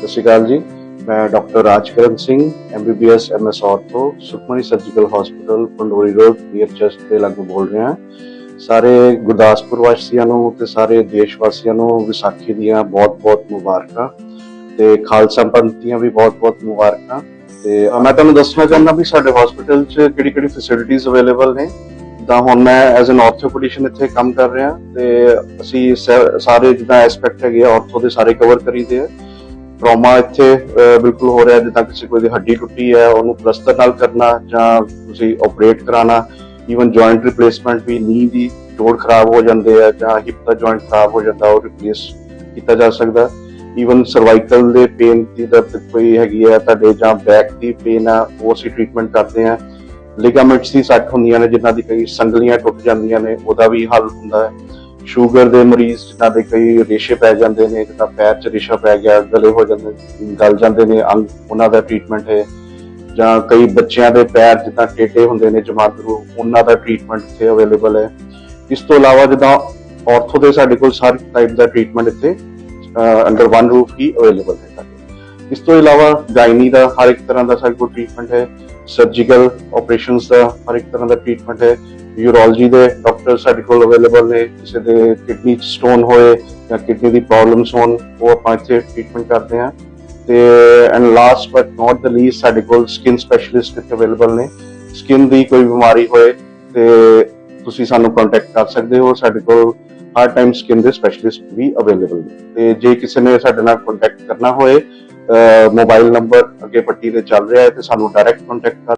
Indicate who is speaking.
Speaker 1: ਸਤਿ ਸ਼੍ਰੀ ਅਕਾਲ ਜੀ। ਮੈਂ doctor Rajkaran Singh MBBS MS ortho Sukhmani surgical hospital, Pandori road near church ਦੇ ਲਾਗੂ ਬੋਲ ਰਿਹਾ ਸਾਰੇ ਗੁਰਦਾਸਪੁਰ ਵਾਸੀਆਂ ਨੂੰ ਤੇ ਸਾਰੇ ਦੇਸ਼ ਵਾਸੀਆਂ ਨੂੰ ਵਿਸਾਖੀ ਦੀਆਂ ਬਹੁਤ-ਬਹੁਤ ਮੁਬਾਰਕਾਂ ਤੇ ਖਾਲਸਾ ਪੰਥ ਦੀਆਂ ਵੀ ਬਹੁਤ-ਬਹੁਤ ਮੁਬਾਰਕਾਂ। ਤੇ ਮੈਂ ਤੁਹਾਨੂੰ ਦੱਸਣਾ ਚਾਹੁੰਦਾ ਵੀ ਸਾਡੇ ਹਸਪੀਟਲ 'ਚ ਕਿਹੜੀ-ਕਿਹੜੀ ਫੈਸਿਲਿਟੀਆਂ ਅਵੇਲੇਬਲ ਨੇ। ਤਾਂ ਹੁਣ ਮੈਂ ਐਜ਼ ਐਨ ਆਰਥੋਪੈਡਿਸ਼ਨ ਇੱਥੇ ਕੰਮ ਕਰ ਰਿਹਾ ਤੇ ਅਸੀਂ ਸ- ਸਾਰੇ ਜਿੱਦਾਂ ਐਸਪੈਕਟ ਹੈਗੇ ਆ ਆਰਥੋ ਦੇ ਸਾਰੇ ਕਵਰ ਕਰੀਦੇ ਆ। ਟਰਾਮਾ ਇੱਥੇ ਬਿਲਕੁਲ ਹੋ ਰਿਹਾ ਜਿੱਦਾਂ ਕਿਸੇ ਕੋਈ ਦੀ ਹੱਡੀ ਟੁੱਟੀ ਹੈ, ਉਹਨੂੰ ਪਲਸਤਰ ਨਾਲ ਕਰਨਾ ਜਾਂ ਤੁਸੀਂ ਆਪਰੇਟ ਕਰਾਉਣਾ ਈਵਨ ਜੁਆਇੰਟ ਰਿਪਲੇਸਮੈਂਟ ਵੀ ਨੀ ਦੀ ਜੋੜ ਖਰਾਬ ਹੋ ਜਾਂਦੇ ਆ ਜਾਂ ਹਿਪ ਦਾ ਜੁਆਇੰਟ ਖਰਾਬ ਹੋ ਜਾਂਦਾ, ਉਹ ਰਿਪਲੇਸ ਕੀਤਾ ਜਾ ਸਕਦਾ। ਈਵਨ ਸਰਵਾਈਕਲ ਦੇ ਪੇਨ ਦੀ ਦਰਦ ਕੋਈ ਹੈਗੀ ਹੈ, ਤੁਹਾਡੇ ਜਾਂ ਬੈਕ ਦੀ ਪੇਨ ਆ, ਉਹ ਅਸੀਂ ਟ੍ਰੀਟਮੈਂਟ ਕਰਦੇ ਆ ਲਿਗਾਮੈਂਟਸ ਦੀ ਸੱਟ ਹੁੰਦੀਆਂ ਨੇ, ਜਿਨ੍ਹਾਂ ਦੀ ਕਈ ਸੰਗਲੀਆਂ ਟੁੱਟ ਜਾਂਦੀਆਂ ਨੇ, ਉਹਦਾ ਵੀ ਹੱਲ ਹੁੰਦਾ ਹੈ। ਸ਼ੂਗਰ ਦੇ ਮਰੀਜ਼ ਜਿਨ੍ਹਾਂ ਦੇ ਕਈ ਰੇਸ਼ੇ ਪੈ ਜਾਂਦੇ ਨੇ, ਜਿੱਦਾਂ ਪੈਰ 'ਚ ਰੇਸ਼ਾ ਪੈ ਗਿਆ, ਗਲੇ ਹੋ ਜਾਂਦੇ, ਗਲ ਜਾਂਦੇ ਨੇ, ਅੰਗ, ਉਹਨਾਂ ਦਾ ਟ੍ਰੀਟਮੈਂਟ ਹੈ। ਜਾਂ ਕਈ ਬੱਚਿਆਂ ਦੇ ਪੈਰ ਜਿੱਦਾਂ ਟੇਢੇ ਹੁੰਦੇ ਨੇ ਜਮਾਂਦਰੂ ਉਹਨਾਂ ਦਾ ਟ੍ਰੀਟਮੈਂਟ ਇੱਥੇ ਅਵੇਲੇਬਲ ਹੈ। ਇਸ ਤੋਂ ਇਲਾਵਾ ਜਿੱਦਾਂ ਆਰਥੋ ਦੇ ਸਾਡੇ ਕੋਲ ਸਾਰੇ ਟਾਈਪ ਦਾ ਟ੍ਰੀਟਮੈਂਟ ਇੱਥੇ ਅੰਡਰ ਵਨ ਰੂਫ ਹੀ ਅਵੇਲੇਬਲ ਹੈ। ਇਸ ਤੋਂ ਇਲਾਵਾ ਗਾਇਨੀ ਦਾ ਹਰ ਇੱਕ ਤਰ੍ਹਾਂ ਦਾ ਸਾਡੇ ਕੋਲ ਟ੍ਰੀਟਮੈਂਟ ਹੈ ਸਰਜੀਕਲ ਆਪਰੇਸ਼ਨਸ ਦਾ ਹਰ ਇੱਕ ਤਰ੍ਹਾਂ ਦਾ ਟ੍ਰੀਟਮੈਂਟ ਹੈ ਯੂਰੋਲੋਜੀ ਦੇ ਡਾਕਟਰ ਸਾਡੇ ਕੋਲ ਅਵੇਲੇਬਲ ਨੇ, ਕਿਸੇ ਦੇ ਕਿਡਨੀ ਸਟੋਨ ਹੋਏ ਜਾਂ ਕਿਡਨੀ ਦੀ ਪ੍ਰੋਬਲਮਸ ਹੋਣ, ਉਹ ਆਪਾਂ ਇੱਥੇ ਟ੍ਰੀਟਮੈਂਟ ਕਰਦੇ ਹਾਂ। ਤੇ and last but not the least ਸਾਡੇ ਕੋਲ ਸਕਿਨ ਸਪੈਸ਼ਲਿਸਟ ਇੱਥੇ ਅਵੇਲੇਬਲ ਨੇ। ਸਕਿਨ ਦੀ ਕੋਈ ਬਿਮਾਰੀ ਹੋਏ ਤੇ ਤੁਸੀਂ ਸਾਨੂੰ ਕੰਟੈਕਟ ਕਰ ਸਕਦੇ ਹੋ, ਸਾਡੇ ਕੋਲ ਹਰ ਟਾਈਮ ਸਕਿਨ ਦੇ ਸਪੈਸ਼ਲਿਸਟ ਵੀ ਅਵੇਲੇਬਲ ਨੇ। ਤੇ ਜੇ ਕਿਸੇ ਨੇ ਸਾਡੇ ਨਾਲ ਕੰਟੈਕਟ ਕਰਨਾ ਹੋਏ ਮੋਬਾਈਲ ਨੰਬਰ ਅੱਗੇ ਪੱਟੀ ਤੇ ਚੱਲ ਰਿਹਾ ਹੈ ਤੇ ਸਾਨੂੰ ਡਾਇਰੈਕਟ ਕੰਟੈਕਟ ਕਰ